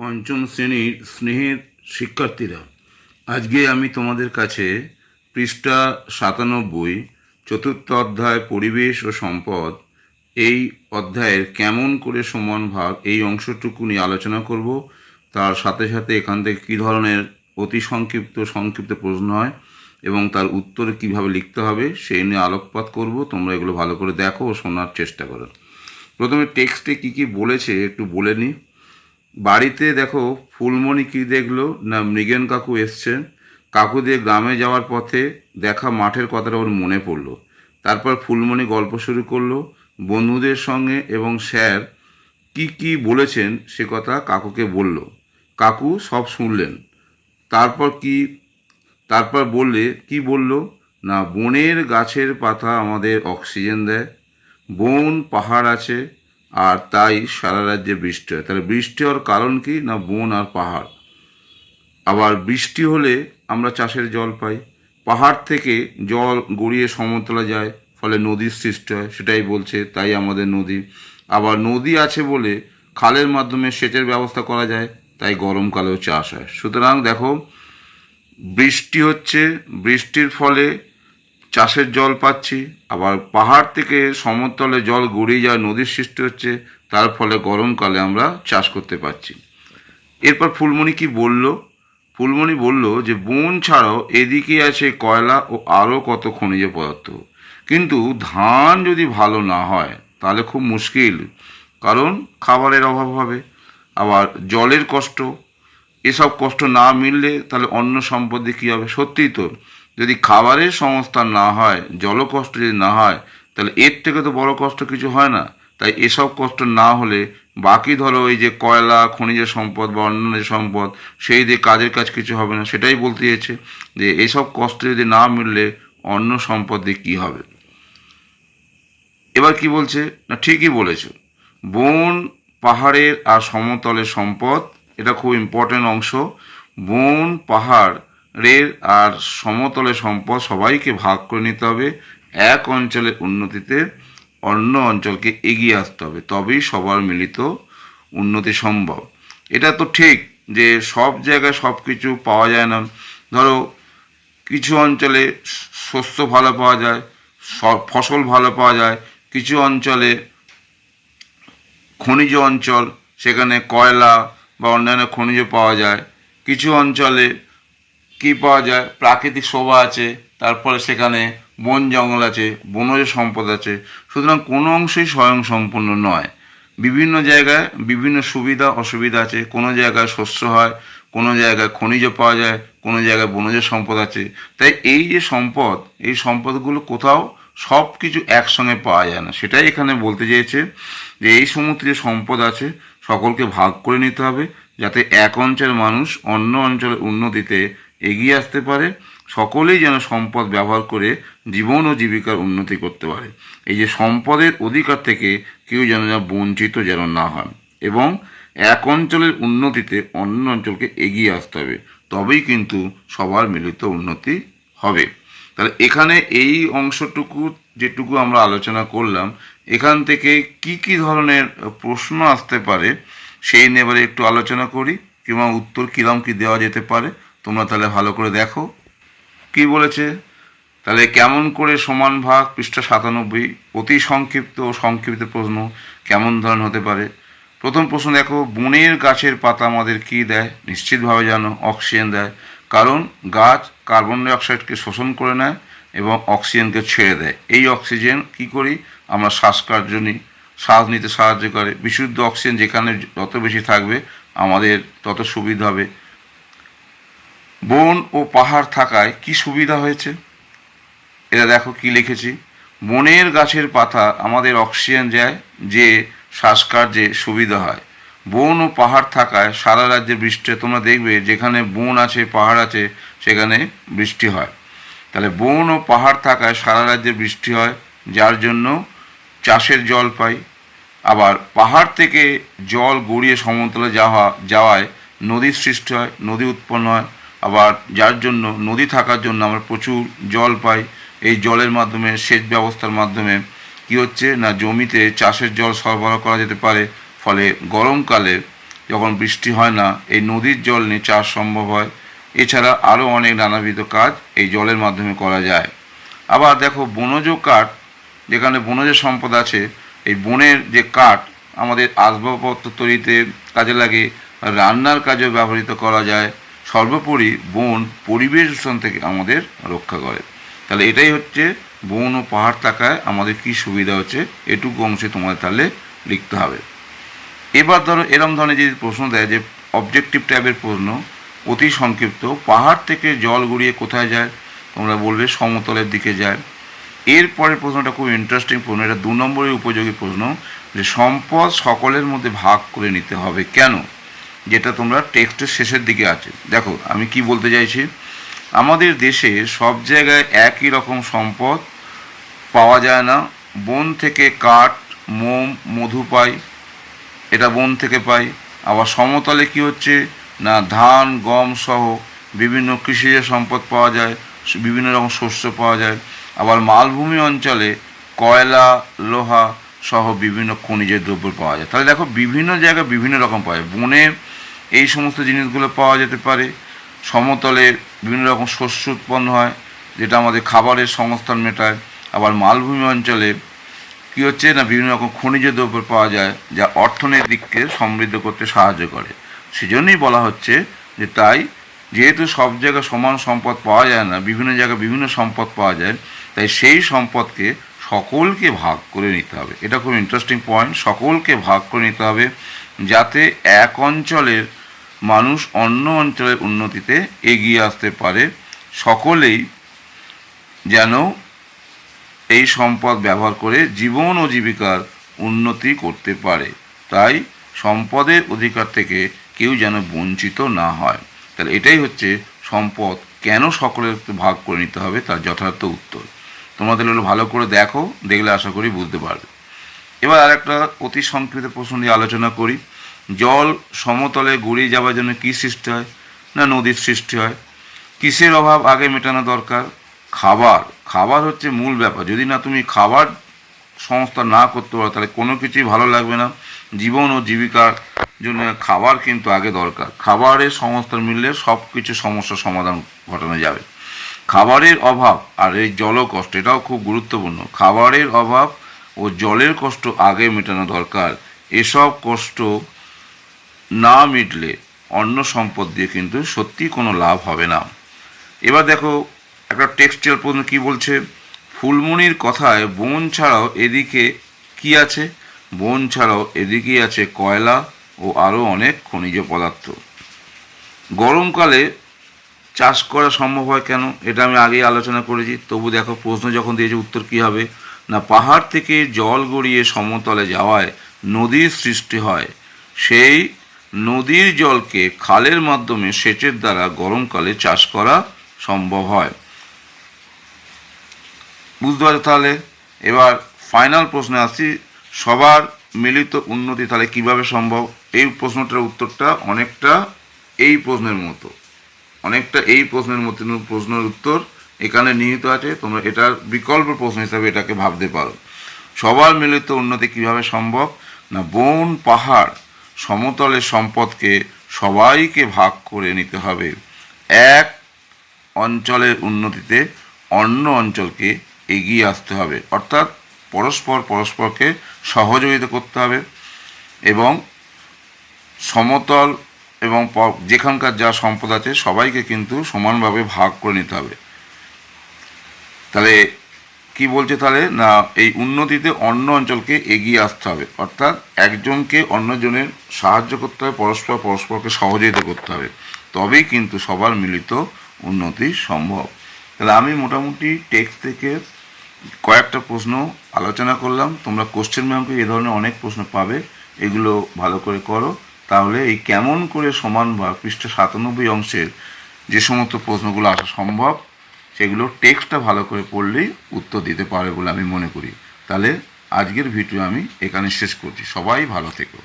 পঞ্চম শ্রেণির স্নেহের শিক্ষার্থীরা, আজকে আমি তোমাদের কাছে পৃষ্ঠা সাতানব্বই, চতুর্থ অধ্যায় পরিবেশ ও সম্পদ, এই অধ্যায়ের কেমন করে সমান ভাগ, এই অংশটুকু নিয়ে আলোচনা করব। তার সাথে সাথে এখান থেকে কী ধরনের অতি সংক্ষিপ্ত সংক্ষিপ্ত প্রশ্ন হয় এবং তার উত্তর কীভাবে লিখতে হবে সেই নিয়ে আলোকপাত করব। তোমরা এগুলো ভালো করে দেখো ও শোনার চেষ্টা করো। প্রথমে টেক্সটে কী কী বলেছে একটু বলে নিই। বাড়িতে দেখো ফুলমণি কি দেখল? না মৃগেন কাকু এসছেন। কাকু দিয়ে গ্রামে যাওয়ার পথে দেখা মাঠের কথাটা ওর মনে পড়ল। তারপর ফুলমণি গল্প শুরু করল। বন্ধুদের সঙ্গে এবং স্যার কি কি বলেছেন সে কথা কাকুকে বলল। কাকু সব শুনলেন। তারপর কি, তারপর বললে, কি বলল? না, বনের গাছের পাতা আমাদের অক্সিজেন দেয়। বন পাহাড় আছে। আর তাই সারা রাজ্যে বৃষ্টি হয়। তাহলে বৃষ্টি হওয়ার কারণ কি না বন আর পাহাড়? আবার বৃষ্টি হলে আমরা চাষের জল পাই। পাহাড় থেকে জল গড়িয়ে সমতলা যায়, ফলে নদীর সৃষ্টি হয়, সেটাই বলছে তাই আমাদের নদী। আবার নদী আছে বলে খালের মাধ্যমে সেচের ব্যবস্থা করা যায়, তাই গরমকালেও চাষ হয়। সুতরাং দেখো, বৃষ্টি হচ্ছে, বৃষ্টির ফলে চাষের জল পাচ্ছি, আবার পাহাড় থেকে সমতলে জল গড়িয়ে যাওয়া নদীর সৃষ্টি হচ্ছে, তার ফলে গরমকালে আমরা চাষ করতে পারছি। এরপর ফুলমণি কি বলল? ফুলমণি বলল যে, বন ছাড়াও এদিকে আছে কয়লা ও আরও কত খনিজ পদার্থ। কিন্তু ধান যদি ভালো না হয়, তাহলে খুব মুশকিল, কারণ খাবারের অভাব হবে, আবার জলের কষ্ট। এসব কষ্ট না মিললে তাহলে অন্য সম্পদে কী হবে? সত্যিই তো যদি খাবারের সংস্থান না হয়, জলকষ্ট যদি না হয়, তাহলে এর থেকে তো বড় কষ্ট কিছু হয় না। তাই এসব কষ্ট না হলে বাকি ধরো এই যে কয়লা, খনিজ সম্পদ বা অন্যান্য যে সম্পদ, সেই দিয়ে কাজের কাজ কিছু হবে না। সেটাই বলতে চেয়েছে যে এসব কষ্ট যদি না মিললে অন্য সম্পদ দিয়ে কী হবে? এবার কি বলছে? না, ঠিকই বলেছ। বন, পাহাড়ের আর সমতলের সম্পদ, এটা খুব ইম্পর্টেন্ট অংশ। বন পাহাড়ের আর সমতলে সম্পদ সবাইকে ভাগ করে নিতে হবে। এক অঞ্চলের উন্নতিতে অন্য অঞ্চলকে এগিয়ে আসতে হবে। তবেই সবার মিলিত উন্নতি সম্ভব। এটা তো ঠিক যে সব জায়গায় সব কিছু পাওয়া যায় না। ধরো, কিছু অঞ্চলে শস্য ভালো পাওয়া যায় ফসল ভালো পাওয়া যায়। কিছু অঞ্চলে খনিজ অঞ্চল, সেখানে কয়লা বা অন্যান্য খনিজ পাওয়া যায়। কিছু অঞ্চলে কি পাওয়া যায়? প্রাকৃতিক শোভা আছে তারপরে সেখানে বন জঙ্গল আছে, বনজ সম্পদ আছে। সুতরাং কোনো অংশই স্বয়ংসম্পূর্ণ নয়। বিভিন্ন জায়গায় বিভিন্ন সুবিধা, অসুবিধা আছে। কোনো জায়গায় শস্য হয়, কোনো জায়গায় খনিজ পাওয়া যায়, কোনো জায়গায় বনজ সম্পদ আছে। তাই এই যে সম্পদ, এই সম্পদগুলো কোথাও সব কিছু একসঙ্গে পাওয়া যায় না। সেটাই এখানে বলতে চেয়েছে যে এই সমস্ত যে সম্পদ আছে, সকলকে ভাগ করে নিতে হবে, যাতে এক অঞ্চলের মানুষ অন্য অঞ্চলের উন্নতিতে এগিয়ে আসতে পারে, সকলেই যেন সম্পদ ব্যবহার করে জীবন ও জীবিকার উন্নতি করতে পারে। এই যে সম্পদের অধিকার থেকে কেউ যেন বঞ্চিত যেন না হয় এবং এক অঞ্চলের উন্নতিতে অন্য অঞ্চলকে এগিয়ে আসতে হবে, তবেই কিন্তু সবার মিলিত উন্নতি হবে। তাহলে এখানে এই অংশটুকু যেটুকু আমরা আলোচনা করলাম, এখান থেকে কি কি ধরনের প্রশ্ন আসতে পারে, সেই নিয়ে একটু আলোচনা করি, কিংবা উত্তর কিরম কি দেওয়া যেতে পারে। তোমরা তাহলে ভালো করে দেখো। কি বলেছে? তাহলে কেমন করে সমান ভাগ পৃষ্ঠা সাতানব্বই? অতি সংক্ষিপ্ত ও সংক্ষিপ্ত প্রশ্ন কেমন ধরনের হতে পারে? প্রথম প্রশ্ন দেখো, বনের গাছের পাতা আমাদের কি দেয়? নিশ্চিতভাবে জানো, অক্সিজেন দেয়। কারণ গাছ কার্বন ডাইঅক্সাইডকে শোষণ করে নেয় এবং অক্সিজেনকে ছেড়ে দেয়। এই অক্সিজেন কি করি? আমরা শ্বাসকার্য নিই। শ্বাস নিতে সাহায্য করে। বিশুদ্ধ অক্সিজেন যেখানে যত বেশি থাকবে, আমাদের তত সুবিধা হবে। বন ও পাহাড় থাকায় কি সুবিধা হয়েছে? এটা দেখো কি লিখেছি। বনের গাছের পাতা আমাদের অক্সিজেন দেয় যে শ্বাসকার্যে সুবিধা হয়। বন ও পাহাড় থাকায় সারা রাজ্যে বৃষ্টি তোমরা দেখবে যেখানে বন আছে, পাহাড় আছে, সেখানে বৃষ্টি হয়। তাহলে বন ও পাহাড় থাকায় সারা রাজ্যে বৃষ্টি হয়, যার জন্য চাষের জল পাই। আবার পাহাড় থেকে জল গড়িয়ে সমতলে যাওয়া, যাওয়ায় নদীর সৃষ্টি হয়, নদী উৎপন্ন হয়। আবার যার জন্য, নদী থাকার জন্য আমরা প্রচুর জল পাই। এই জলের মাধ্যমে, সেচ ব্যবস্থার মাধ্যমে কি হচ্ছে না, জমিতে চাষের জল সরবরাহ করা যেতে পারে। ফলে গরমকালে যখন বৃষ্টি হয় না, এই নদীর জল নিয়ে চাষ সম্ভব হয়। এছাড়া আরও অনেক নানাবিধ কাজ এই জলের মাধ্যমে করা যায়। আবার দেখো, বনজ কাঠ, যেখানে বনজ সম্পদ আছে, এই বনের যে কাঠ আমাদের আসবাবপত্র তৈরিতে কাজে লাগে, রান্নার কাজেও ব্যবহৃত করা যায়। সর্বোপরি বন পরিবেশ দূষণ থেকে আমাদের রক্ষা করে। তাহলে এটাই হচ্ছে বন ও পাহাড় থাকায় আমাদের কী সুবিধা হচ্ছে, এটুকু অংশে তোমাদের তাহলে লিখতে হবে। এবার ধরো এরম ধরনের যদি প্রশ্ন দেয় যে অবজেক্টিভ টাইপের প্রশ্ন, অতি সংক্ষিপ্ত, পাহাড় থেকে জল গড়িয়ে কোথায় যায়? তোমরা বলবে সমতলের দিকে যায়। এরপরের প্রশ্নটা খুব ইন্টারেস্টিং প্রশ্ন, এটা দু নম্বরের উপযোগী প্রশ্ন যে সম্পদ সকলের মধ্যে ভাগ করে নিতে হবে। কেন? যেটা তোমরা টেক্সটের শেষের দিকে আছে। দেখো, আমি কি বলতে চাইছি? আমাদের দেশে সব জায়গায় একই রকম সম্পদ পাওয়া যায় না। বন থেকে কাঠ, মোম, মধু পাই, এটা বন থেকে পাই। আবার সমতলে কি হচ্ছে? না, ধান, গম সহ বিভিন্ন কৃষিজ সম্পদ পাওয়া যায়, বিভিন্ন রকম শস্য পাওয়া যায়। আবার মালভূমি অঞ্চলে কয়লা, লোহা সহ বিভিন্ন খনিজের দ্রব্য পাওয়া যায়। তাহলে দেখো, বিভিন্ন জায়গায় বিভিন্ন রকম পাওয়া যায়। বনে এই সমস্ত জিনিসগুলো পাওয়া যেতে পারে। সমতলে বিভিন্ন রকম শস্য উৎপন্ন হয়, যেটা আমাদের খাবারের সংস্থান মেটায়। আবার মালভূমি অঞ্চলে কী হচ্ছে না, বিভিন্ন রকম খনিজ দ্রব্য পাওয়া যায়, যা অর্থনৈতিককে সমৃদ্ধ করতে সাহায্য করে। সেজন্যই বলা হচ্ছে যে তাই, যেহেতু সব জায়গায় সমান সম্পদ পাওয়া যায় না, বিভিন্ন জায়গায় বিভিন্ন সম্পদ পাওয়া যায়, তাই সেই সম্পদকে সকলকে ভাগ করে নিতে হবে। এটা খুব ইন্টারেস্টিং পয়েন্ট সকলকে ভাগ করে নিতে হবে যাতে এক অঞ্চলের মানুষ অন্য অঞ্চলের উন্নতিতে এগিয়ে আসতে পারে। সকলেই যেন এই সম্পদ ব্যবহার করে জীবন ও জীবিকার উন্নতি করতে পারে। তাই সম্পদের অধিকার থেকে কেউ যেন বঞ্চিত না হয়। তাহলে এটাই হচ্ছে সম্পদ। কেন সকলের ভাগ করে নিতে হবে? তার যথার্থ উত্তর। তোমাদের হলো ভালো করে দেখো, দেখলে আশা করি বুঝতে পারবে। এবার আর একটা অতি সংক্ষিপ্ত প্রশ্ন নিয়ে আলোচনা করি। জল সমতলে গড়িয়ে যাওয়ার জন্য কী সৃষ্টি হয় না নদীর সৃষ্টি হয়? কিসের অভাব আগে মেটানো দরকার? খাবার। খাবার হচ্ছে মূল ব্যাপার। যদি না তুমি খাবার সংস্থা না করতে পারো, তাহলে কোনো কিছুই ভালো লাগবে না। জীবন ও জীবিকার জন্য খাবার কিন্তু আগে দরকার। খাবারের সংস্থান মিললে সব কিছু সমস্যার সমাধান ঘটানো যাবে। খাবারের অভাব আর এই জল কষ্ট, এটাও খুব গুরুত্বপূর্ণ। খাবারের অভাব ও জলের কষ্ট আগে মেটানো দরকার। এসব কষ্ট না মিটলে অন্য সম্পদ দিয়ে কিন্তু সত্যি কোনো লাভ হবে না। এবার দেখো, একটা টেক্সটাইল প্রশ্ন কী বলছে? ফুলমণির কথায় বন ছাড়াও এদিকে কি আছে? বন ছাড়াও এদিকেই আছে কয়লা ও আরও অনেক খনিজ পদার্থ। গরমকালে চাষ করা সম্ভব হয় কেন? এটা আমি আগেই আলোচনা করেছি। তবু দেখো, প্রশ্ন যখন দিয়েছে উত্তর কী হবে? না, পাহাড় থেকে জল গড়িয়ে সমতলে যাওয়ায় নদীর সৃষ্টি হয়। সেই নদীর জলকে খালের মাধ্যমে সেচের দ্বারা গরমকালে চাষ করা সম্ভব হয়। বুঝতে পারছ তাহলে? এবার ফাইনাল প্রশ্নে আসছি। সবার মিলিত উন্নতি তাহলে কীভাবে সম্ভব? এই প্রশ্নটার উত্তরটা অনেকটা এই প্রশ্নের মতো। অনেকটা এই প্রশ্নের মতো প্রশ্নের উত্তর এখানে নিহিত আছে। তোমরা এটার বিকল্প প্রশ্ন হিসাবে এটাকে ভাবতে পারো। সবার মিলিত উন্নতি কীভাবে সম্ভব? না, বন, পাহাড়, সমতলের সম্পদকে সবাইকে ভাগ করে নিতে হবে। এক, অঞ্চলের উন্নতিতে অন্য অঞ্চলকে এগিয়ে আসতে হবে। অর্থাৎ পরস্পর পরস্পরকে সহযোগিতা করতে হবে এবং সমতল এবং যেখানকার যা সম্পদ আছে সবাইকে কিন্তু সমানভাবে ভাগ করে নিতে হবে। তাহলে কি বলছে তাহলে? না, এই উন্নতিতে অন্য অঞ্চলকে এগিয়ে আসতে হবে। অর্থাৎ একজনকে অন্যজনের সাহায্য করতে হবে, পরস্পর পরস্পরকে সহযোগিতা করতে হবে। তবেই কিন্তু সবার মিলিত উন্নতি সম্ভব। তাহলে আমি মোটামুটি টেক্সট থেকে কয়েকটা প্রশ্ন আলোচনা করলাম। তোমরা কোশ্চেন ব্যাংকে এ ধরনের অনেক প্রশ্ন পাবে। এগুলো ভালো করে করো। তাহলে এই কেমন করে সমান বা পৃষ্ঠ সাতানব্বই অংশের যে সমস্ত প্রশ্নগুলো আসা সম্ভব, সেগুলো টেক্সটটা ভালো করে পড়লেই উত্তর দিতে পারে বলে আমি মনে করি। তাহলে আজকের ভিডিও আমি এখানে শেষ করছি। সবাই ভালো থেকো।